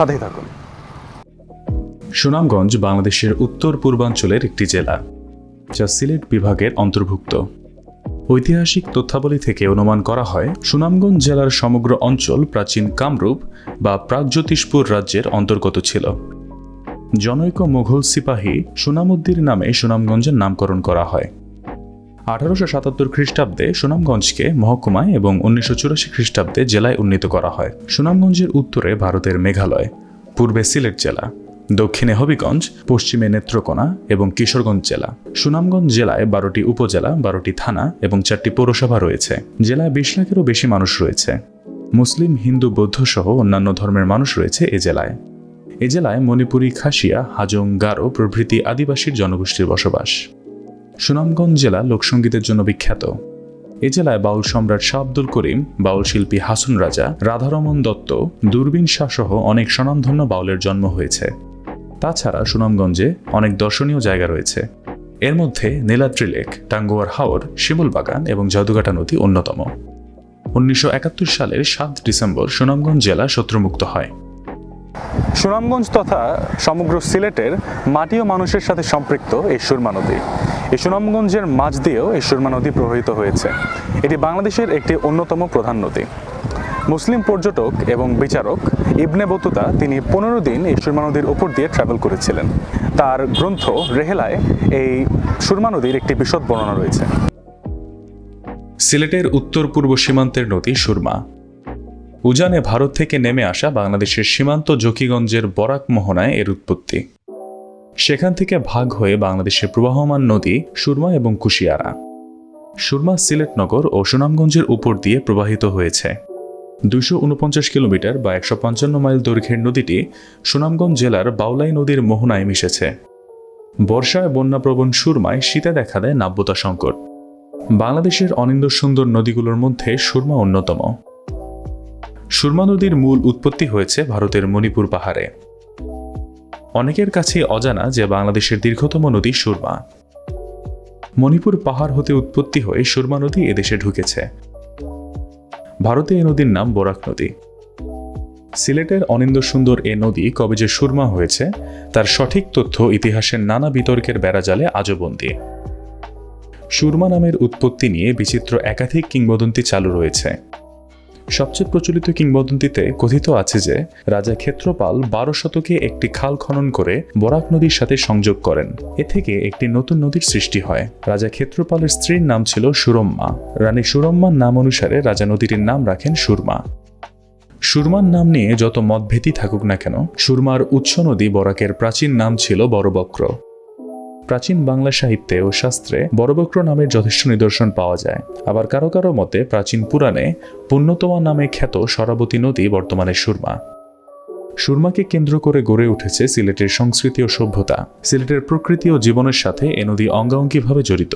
সাথেই থাকুন। সুনামগঞ্জ বাংলাদেশের উত্তর পূর্বাঞ্চলের একটি জেলা, যা সিলেট বিভাগের অন্তর্ভুক্ত। ঐতিহাসিক তথ্যাবলী থেকে অনুমান করা হয়, সুনামগঞ্জ জেলার সমগ্র অঞ্চল প্রাচীন কামরূপ বা প্রাগজ্যোতিষপুর রাজ্যের অন্তর্গত ছিল। জনৈক মোঘল সিপাহী সুনামুদ্দির নামে সুনামগঞ্জের নামকরণ করা হয়। আঠারোশো সাতাত্তর খ্রিস্টাব্দে সুনামগঞ্জকে মহকুমায় এবং উনিশশো চুরাশি খ্রিস্টাব্দে জেলায় উন্নীত করা হয়। সুনামগঞ্জের উত্তরে ভারতের মেঘালয়, পূর্বে সিলেট জেলা, দক্ষিণে হবিগঞ্জ, পশ্চিমে নেত্রকোনা এবং কিশোরগঞ্জ জেলা। সুনামগঞ্জ জেলায় বারোটি উপজেলা, বারোটি থানা এবং চারটি পৌরসভা রয়েছে। জেলায় বিশ লাখেরও বেশি মানুষ রয়েছে। মুসলিম, হিন্দু বৌদ্ধ সহ অন্যান্য ধর্মের মানুষ রয়েছে এ জেলায়। এ জেলায় মণিপুরী, খাসিয়া, হাজং, গারো প্রভৃতি আদিবাসীর জনগোষ্ঠীর বসবাস। সুনামগঞ্জ জেলা লোকসঙ্গীতের জন্য বিখ্যাত। এ জেলায় বাউল সম্রাট শাহ আব্দুল করিম, বাউল শিল্পী হাসুন রাজা, রাধারমন দত্ত, দূরবীন শাহ সহ অনেক স্বনামধন্য বাউলের জন্ম হয়েছে। তাছাড়া সুনামগঞ্জে অনেক দর্শনীয় জায়গা রয়েছে। এর মধ্যে নীলাদ্রি লেক, টাঙ্গুয়ার হাওর, শিমুল বাগান এবং জাদুঘাটা নদী অন্যতম। উনিশশো একাত্তর সালের সাত ডিসেম্বর সুনামগঞ্জ জেলা শত্রুমুক্ত হয়। সুনামগঞ্জ তথা সমগ্র সিলেটের মাটি ও মানুষের সাথে সম্পৃক্ত এই সুরমা নদী। এই সুনামগঞ্জের মাঝ দিয়েও এই সুরমা নদী প্রবাহিত হয়েছে। এটি বাংলাদেশের একটি অন্যতম প্রধান নদী। মুসলিম পর্যটক এবং বিচারক ইবনে বতুতা তিনি পনেরো দিন এই সুরমা নদীর উপর দিয়ে ট্রাভেল করেছিলেন। তার গ্রন্থ রেহেলায় এই সুরমা নদীর একটি বিশদ বর্ণনা রয়েছে। সিলেটের উত্তর পূর্ব সীমান্তের নদী সুরমা। উজানে ভারত থেকে নেমে আসা বাংলাদেশের সীমান্ত জকিগঞ্জের বরাক মোহনায় এর উৎপত্তি। সেখান থেকে ভাগ হয়ে বাংলাদেশের প্রবাহমান নদী সুরমা এবং কুশিয়ারা। সুরমা সিলেটনগর ও সুনামগঞ্জের উপর দিয়ে প্রবাহিত হয়েছে। দুশো উনপঞ্চাশ কিলোমিটার বা একশো পঞ্চান্ন মাইল দৈর্ঘ্যের নদীটি সুনামগঞ্জ জেলার বাউলাই নদীর মোহনায় মিশেছে। বর্ষায় বন্যাপ্রবণ সুরমায় শীতে দেখা দেয় নাব্যতা সংকট। বাংলাদেশের অনিন্দ সুন্দর নদীগুলোর মধ্যে সুরমা অন্যতম। সুরমা নদীর মূল উৎপত্তি হয়েছে ভারতের মণিপুর পাহাড়ে। অনেকের কাছে অজানা যে বাংলাদেশের দীর্ঘতম নদী সুরমা। মণিপুর পাহাড় হতে উৎপত্তি হয়ে সুরমা নদী এদেশে ঢুকেছে। ভারতে এ নদীর নাম বরাক নদী। সিলেটের অনিন্দ সুন্দর এ নদী কবে যে সুরমা হয়েছে, তার সঠিক তথ্য ইতিহাসের নানা বিতর্কের বেড়াজালে আজও সুরমা নামের উৎপত্তি নিয়ে বিচিত্র একাধিক কিংবদন্তি চালু রয়েছে। সবচেয়ে প্রচলিত কিংবদন্তিতে কথিত আছে যে, রাজা ক্ষেত্রপাল বারো শতকে একটি খাল খনন করে বরাক নদীর সাথে সংযোগ করেন। এ থেকে একটি নতুন নদীর সৃষ্টি হয়। রাজা ক্ষেত্রপালের স্ত্রীর নাম ছিল সুরম্মা। রানী সুরম্মার নাম অনুসারে রাজা নদীটির নাম রাখেন সুরমা। সুরমার নাম নিয়ে যত মতভেদই থাকুক না কেন, সুরমার উৎস নদী বরাকের প্রাচীন নাম ছিল বড়বক্র প্রাচীন বাংলা সাহিত্যে ও শাস্ত্রে বড়বক্র নামের যথেষ্ট নিদর্শন পাওয়া যায়। আবার কারও কারও মতে প্রাচীন পুরাণে পুণ্যতমা নামে খ্যাত সরাবতী নদী বর্তমানে সুরমা। সুরমাকে কেন্দ্র করে গড়ে উঠেছে সিলেটের সংস্কৃতি ও সভ্যতা। সিলেটের প্রকৃতি ও জীবনের সাথে এ নদী অঙ্গাঙ্গিভাবে জড়িত।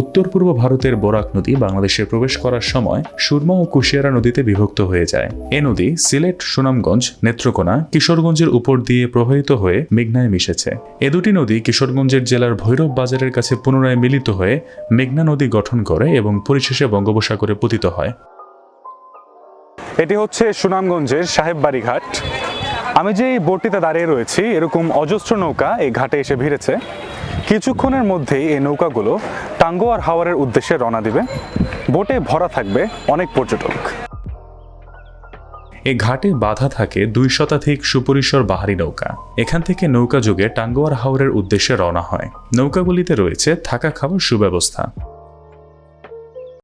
উত্তর পূর্ব ভারতের বরাক নদী বাংলাদেশে প্রবেশ করার সময় সুরমা ও কুশিয়ারা নদীতে বিভক্ত হয়ে যায়। এ নদী সিলেট, সুনামগঞ্জ, নেত্রকোনা, কিশোরগঞ্জের উপর দিয়ে প্রবাহিত হয়ে মেঘনায় মিশেছে। এ দুটি নদী কিশোরগঞ্জের জেলার ভৈরব বাজারের কাছে পুনরায় মিলিত হয়ে মেঘনা নদী গঠন করে এবং পরিশেষে বঙ্গোপসাগরে পতিত হয়। এটি হচ্ছে সুনামগঞ্জের সাহেববাড়ি ঘাট আমি যে এই বোটটিতে দাঁড়িয়ে রয়েছি, এরকম অজস্র নৌকা এই ঘাটে এসে ভিড়েছে। কিছুক্ষণের মধ্যেই এই নৌকাগুলো টাঙ্গোয়ার হাওয়ারের উদ্দেশ্যে রওনা দিবে। বোটে ভরা থাকবে অনেক পর্যটক। এ ঘাটে বাধা থাকে দুই শতাধিক সুপরিসর বাহারি নৌকা। এখান থেকে নৌকা যুগে টাঙ্গোয়ার হাওরের উদ্দেশ্যে রওনা হয়। নৌকাগুলিতে রয়েছে থাকা খাওয়ার সুব্যবস্থা।